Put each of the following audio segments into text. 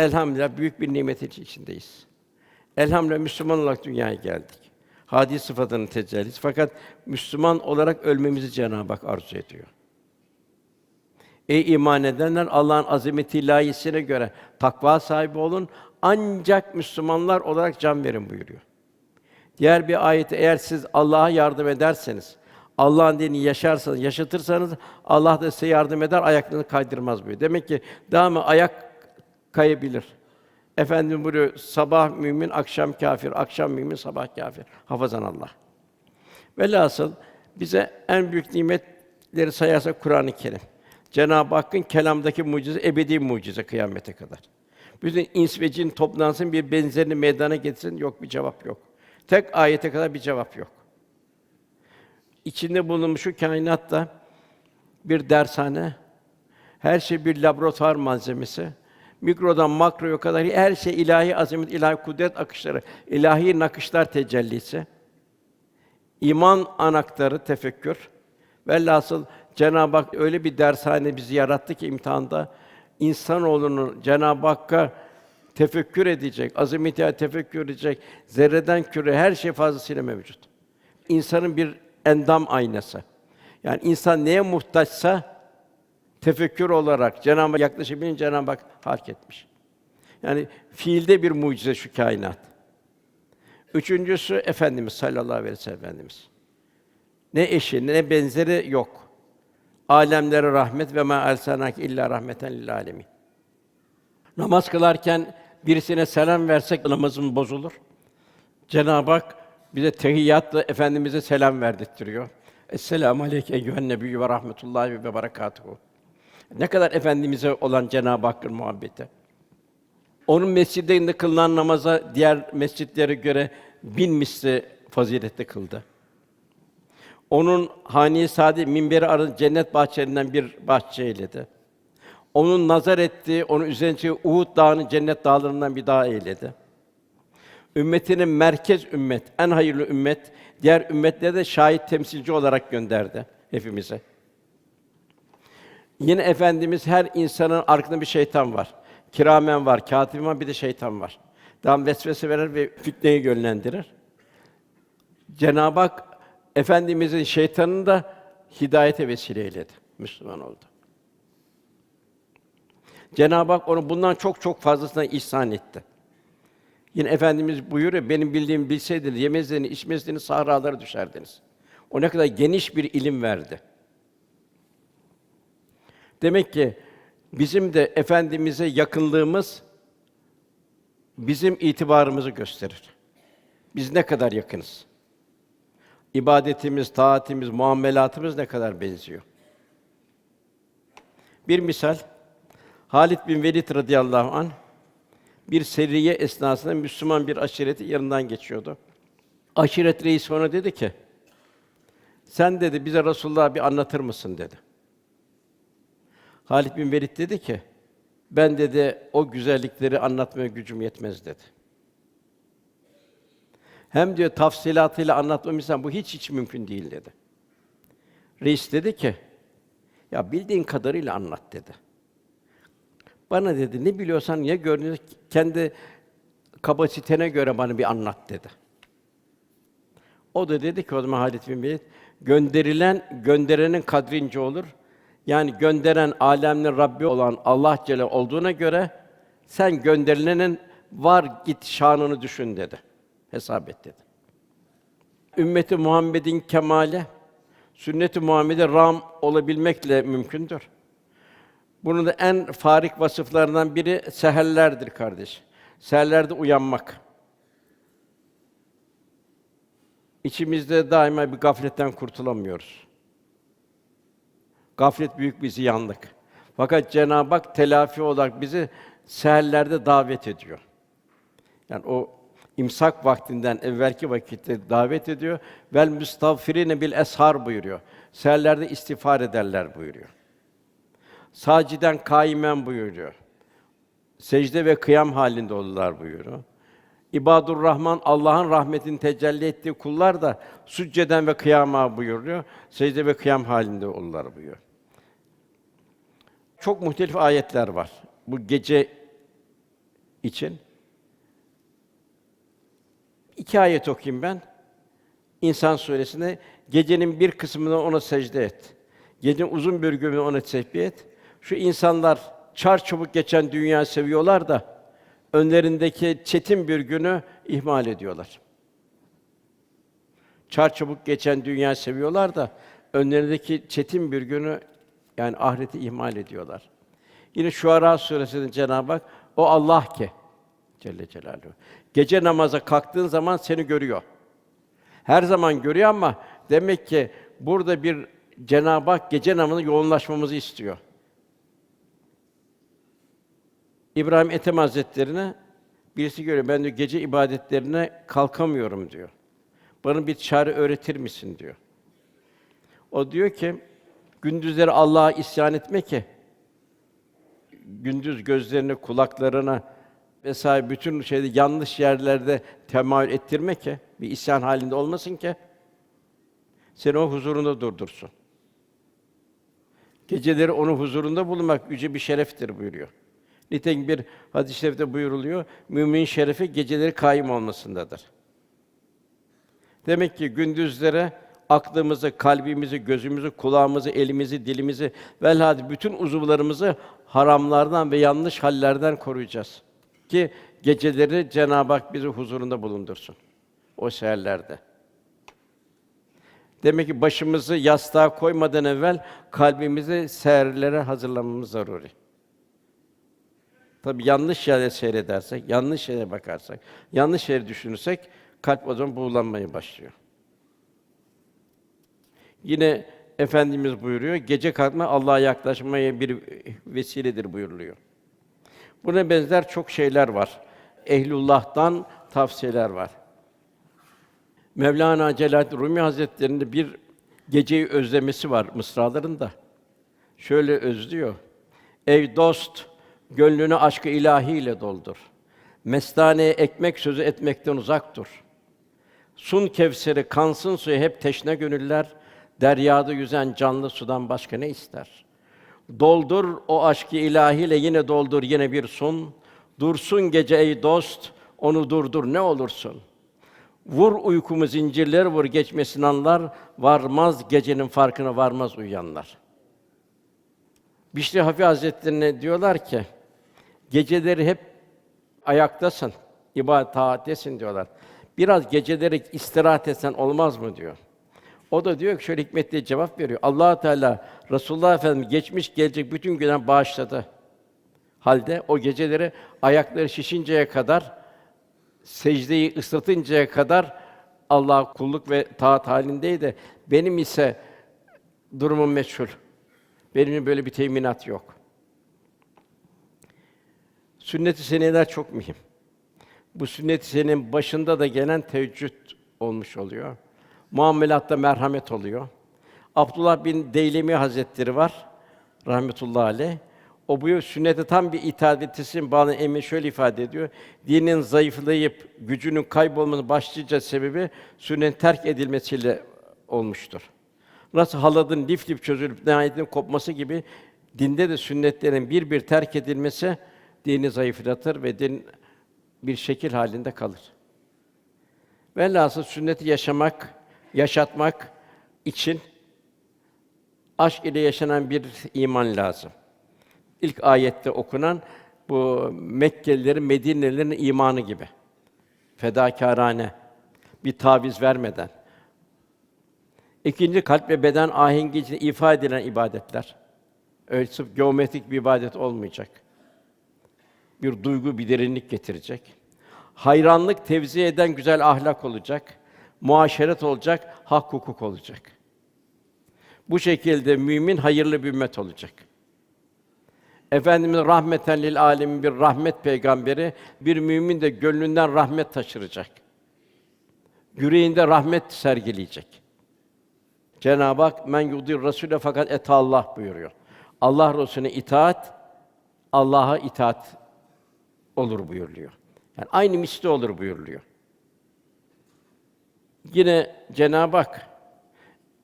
Elhamdülillah büyük bir nimetin içindeyiz. Elhamdülillah Müslüman olarak dünyaya geldik. Hadi sıfatının tecellisi. Fakat Müslüman olarak ölmemizi Cenab-ı Hak arzu ediyor. Ey iman edenler Allah'ın azameti ilahisine göre takva sahibi olun. Ancak Müslümanlar olarak can verin buyuruyor. Diğer bir ayette eğer siz Allah'a yardım ederseniz, Allah'ın dinini yaşarsanız, yaşatırsanız Allah da size yardım eder, ayaklarını kaydırmaz buyuruyor. Demek ki devamlı ayak kayabilir. Efendim buyuruyor, sabah mümin, akşam kâfir, akşam mümin, sabah kâfir. Hafazan Allah. Velhasıl bize en büyük nimetleri sayarsak Kur'an-ı Kerim. Cenab-ı Hakk'ın kelamdaki mucize ebedi mucize kıyamete kadar. Bütün ins ve cin toplansın bir benzerini meydana getirsin yok bir cevap yok. Tek ayete kadar bir cevap yok. İçinde bulunmuş şu kainatta bir dershane, her şey bir laboratuvar malzemesi. Mikrodan makroya kadar her şey ilahi azamet, ilahi kudret akışları, ilahi nakışlar tecellisi. İman anahtarı tefekkür. Velhasıl Cenab-ı Hak öyle bir dershane bizi yarattı ki imtihanda insanoğlunun Cenab-ı Hakk'a tefekkür edecek, azameti tefekkür edecek, zerreden küre her şey fazlasıyla mevcut. İnsanın bir endam aynası. Yani insan neye muhtaçsa tefekkür olarak Cenab-ı Hak yaklaşabilin Cenab-ı Hak fark etmiş. Yani fiilde bir mucize şu kainat. Üçüncüsü Efendimiz sallallahu aleyhi ve sellem Efendimiz. Ne eşi ne benzeri yok. Alemlere rahmet ve ma ersalnak illa rahmeten lil alemin. Namaz kılarken birisine selam versek namazımız bozulur. Cenab-ı Hak bize tehiyyatla efendimize selam verdirtiyor. Esselamu aleyke eyyühen nebiyyü ve rahmetullahi ve berekatuhu. Ne kadar efendimize olan Cenab-ı Hakk'ın muhabbeti. Onun mescidinde kılınan namaza diğer mescitlere göre bin misli faziletli kıldı. Onun hane-i saadi minberi arası cennet bahçelerinden bir bahçe eyledi. Onun nazar ettiği, onun üzerine Uhud Dağı'nı cennet dağlarından bir dağ eyledi. Ümmetinin merkez ümmet, en hayırlı ümmet, diğer ümmetlere de şahit temsilci olarak gönderdi hepimize. Yine efendimiz her insanın arkasında bir şeytan var. Kiramen var, katibin var, bir de şeytan var. Tam vesvese verir ve fitneyi yönlendirir. Cenab-ı Hak efendimizin şeytanını da hidayete vesile eyledi. Müslüman oldu. Cenab-ı Hak onu bundan çok çok fazlasına ihsan etti. Yine efendimiz buyuruyor, benim bildiğimi bilseydiniz yemezdiniz, içmezdiniz, sahralara düşerdiniz. O ne kadar geniş bir ilim verdi. Demek ki bizim de efendimize yakınlığımız bizim itibarımızı gösterir. Biz ne kadar yakınız? İbadetimiz, taatimiz, muamelatımız ne kadar benziyor? Bir misal Halid bin Velid radıyallahu an bir seriye esnasında Müslüman bir aşireti yanından geçiyordu. Aşiret reisi ona dedi ki: "Sen dedi bize Resulullah bir anlatır mısın?" dedi. Halid bin Velid dedi ki: "Ben dedi o güzellikleri anlatmaya gücüm yetmez." dedi. Hem diyor tafsilatıyla anlatmam insan bu hiç hiç mümkün değil dedi. Reis dedi ki: "Ya bildiğin kadarıyla anlat." dedi. Bana dedi, ne biliyorsan ya gördüğünüz kendi kapasitene göre bana bir anlat dedi. O da dedi ki o zaman Halid bin Velid, gönderilen gönderenin kadrince olur. Yani gönderen alemlerin Rabbi olan Allah Celle olduğuna göre sen gönderilenin var git şanını düşün dedi. Hesap et dedi. Ümmeti Muhammed'in kemale sünnet-i Muhammed'e ram olabilmekle mümkündür. Bunun da en farik vasıflarından biri seherlerdir kardeş. Seherlerde uyanmak. İçimizde daima bir gafletten kurtulamıyoruz. Gaflet büyük bir ziyanlık. Fakat Cenab-ı Hak telafi olarak bizi seherlerde davet ediyor. Yani o imsak vaktinden evvelki vakitte davet ediyor. Vel müstağfirine bil eshar buyuruyor. Seherlerde istiğfar ederler buyuruyor. Saciden kaimen buyuruyor. Secde ve kıyam halinde olurlar buyuruyor. İbadur Rahman Allah'ın rahmetini tecelli ettiği kullar da sücceden ve kıyama buyuruyor. Secde ve kıyam halinde olurlar buyuruyor. Çok muhtelif ayetler var. Bu gece için. İki ayet okuyayım ben. İnsan suresinde gecenin bir kısmını ona secde et. Gecenin uzun bir bölümünü ona tesbih et. Şu insanlar çar çabuk geçen dünya seviyorlar da önlerindeki çetin bir günü ihmal ediyorlar. Çar çabuk geçen dünya seviyorlar da önlerindeki çetin bir günü yani ahireti ihmal ediyorlar. Yine Şuara suresinde Cenab-ı Hak o Allah ki Celle Celaluhu. Gece namaza kalktığın zaman seni görüyor. Her zaman görüyor ama demek ki burada bir Cenab-ı Hak gece namazına yoğunlaşmamızı istiyor. İbrahim Ethem Hazretlerine birisi görüyor. Ben diyor gece ibadetlerine kalkamıyorum diyor. Bana bir çare öğretir misin diyor. O diyor ki gündüzleri Allah'a isyan etme ki gündüz gözlerini, kulaklarına vesaire bütün şeyde yanlış yerlerde temayül ettirme ki bir isyan halinde olmasın ki seni o huzurunda durdursun. Geceleri onun huzurunda bulunmak yüce bir şereftir buyuruyor. Nitekim bir hadis-i şerifte buyuruluyor, mümin şerefi geceleri kaim olmasındadır. Demek ki gündüzlere aklımızı, kalbimizi, gözümüzü, kulağımızı, elimizi, dilimizi velhâsıl bütün uzuvlarımızı haramlardan ve yanlış hallerden koruyacağız. Ki geceleri Cenab-ı Hak bizi huzurunda bulundursun. O seherlerde. Demek ki başımızı yastığa koymadan evvel kalbimizi seherlere hazırlamamız zaruri. Tabii yanlış yere seyredersek, yanlış yere bakarsak, yanlış yere düşünürsek kalp o zaman buğulanmaya başlıyor. Yine Efendimiz buyuruyor, gece kalkma Allah'a yaklaşmaya bir vesiledir buyuruluyor. Buna benzer çok şeyler var. Ehlullah'tan tavsiyeler var. Mevlana Celaleddin Rumi Hazretleri'nde bir geceyi özlemesi var mısralarında. Şöyle özlüyor. Ey dost, gönlünü aşkı ilahiyle doldur. Mestaneye ekmek sözü etmekten uzak dur. Sun Kevser'i kansın suyu hep teşne gönüller. Deryada yüzen canlı sudan başka ne ister? Doldur o aşkı ilahiyle yine doldur yine bir sun. Dursun gece ey dost, onu durdur ne olursun. Vur uykumu zincirler vur geçmesin anlar, varmaz gecenin farkına varmaz uyuyanlar. Bişri Hafi Hazretlerine diyorlar ki, geceleri hep ayaktasın, ibadet taattesin diyorlar. Biraz geceleri istirahat etsen olmaz mı diyor. O da diyor ki şöyle hikmetli cevap veriyor. Allah Teala Resulullah Efendimiz geçmiş gelecek bütün günah bağışladı. Halde o geceleri ayakları şişinceye kadar secdeyi ıslatıncaya kadar Allah'a kulluk ve taat halindeydi. Benim ise durumum meçhul. Benim böyle bir teminat yok. Sünnet-i seneler çok mühim. Bu sünnet-i senenin başında da gelen teheccüd olmuş oluyor. Muamelatta merhamet oluyor. Abdullah bin Deylemi Hazretleri var rahmetullahi aleyh. O bu sünnete tam bir itaat ve teslim bağlı şöyle ifade ediyor. Dinin zayıflayıp gücünün kaybolmasının başlıca sebebi sünnetin terk edilmesiyle olmuştur. Nasıl haladın lif lif çözülüp nihayetin kopması gibi dinde de sünnetlerin bir bir terk edilmesi dini zayıflatır ve din bir şekil halinde kalır. Velhasıl sünneti yaşamak, yaşatmak için aşk ile yaşanan bir iman lazım. İlk ayette okunan bu Mekkelilerin, Medinelilerin imanı gibi. Fedakârane, bir taviz vermeden. İkinci kalp ve beden ahengi için ifade edilen ibadetler. Öyle sırf geometrik bir ibadet olmayacak. Bir duygu, bir derinlik getirecek. Hayranlık tevzi eden güzel ahlak olacak. Muaşeret olacak, hak hukuk olacak. Bu şekilde mümin hayırlı bir ümmet olacak. Efendimiz rahmeten lil alemin bir rahmet peygamberi, bir mümin de gönlünden rahmet taşıracak. Yüreğinde rahmet sergileyecek. Cenab-ı Hak men yudir rasule fakat et Allah buyuruyor. Allah Resulüne itaat Allah'a itaat olur buyuruluyor. Yani aynı misli olur buyuruluyor. Yine Cenab-ı Hak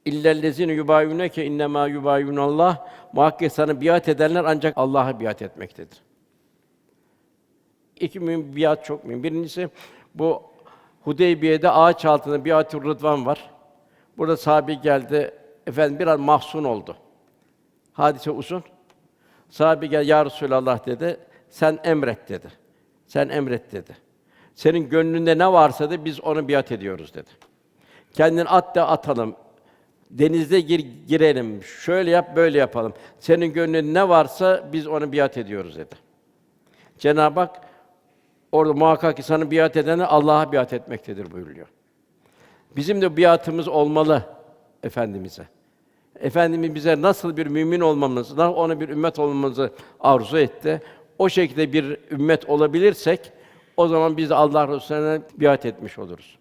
İllellezine yubayuneke innema yubayunallah muhakkak sana biat edenler ancak Allah'a biat etmektedir. iki mühim biat çok mühim. Birincisi bu Hudeybiye'de ağaç altında biat-ı Rıdvan var. Burada sahabe geldi, efendim biraz mahzun oldu. Hadise uzun. Sahabe gel ya Resulallah dedi. Sen emret dedi. Sen emret dedi. Senin gönlünde ne varsa da biz onu biat ediyoruz dedi. Kendini at da atalım. Denizde gir, girelim. Şöyle yap, böyle yapalım. Senin gönlünde ne varsa biz onu biat ediyoruz dedi. Cenab-ı Hak orada muhakkak ki sana biat edene Allah'a biat etmektedir buyuruyor. Bizim de biatımız olmalı efendimize. Efendimiz bize nasıl bir mümin olmamızı, nasıl ona bir ümmet olmamızı arzu etti. O şekilde bir ümmet olabilirsek o zaman biz Allah Resulüne biat etmiş oluruz.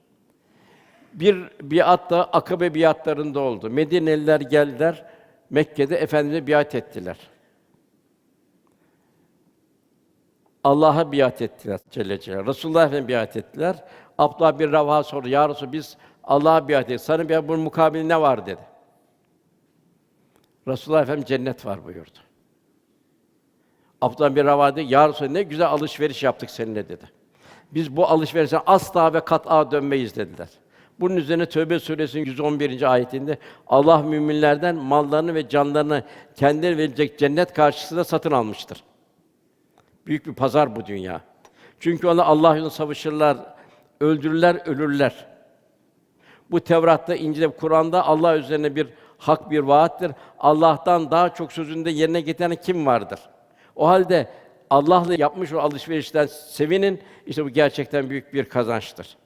Bir biat da Akabe biatlarında oldu. Medineliler geldiler, Mekke'de Efendimiz'e biat ettiler. Allah'a biat ettiler Celle Celaluhu. Resulullah Efendimiz'e biat ettiler. Abdullah bir Ravha sordu. Ya Resulallah, biz Allah'a biat ettik. Sana bir bunun mukabili ne var dedi. Resulullah Efendimiz cennet var buyurdu. Abdullah bir Ravha dedi, Ya Resulallah, ne güzel alışveriş yaptık seninle dedi. Biz bu alışverişten asla ve kat'a dönmeyiz dediler. Bunun üzerine Tövbe suresinin 111. ayetinde Allah müminlerden mallarını ve canlarını kendileri verecek cennet karşısında satın almıştır. Büyük bir pazar bu dünya. Çünkü ona Allah yolunda savaşırlar, öldürürler, ölürler. Bu Tevrat'ta, İncil'de, Kur'an'da Allah üzerine bir hak bir vaattir. Allah'tan daha çok sözünde yerine getiren kim vardır? O halde Allah'la yapmış o alışverişten sevinin. İşte bu gerçekten büyük bir kazançtır.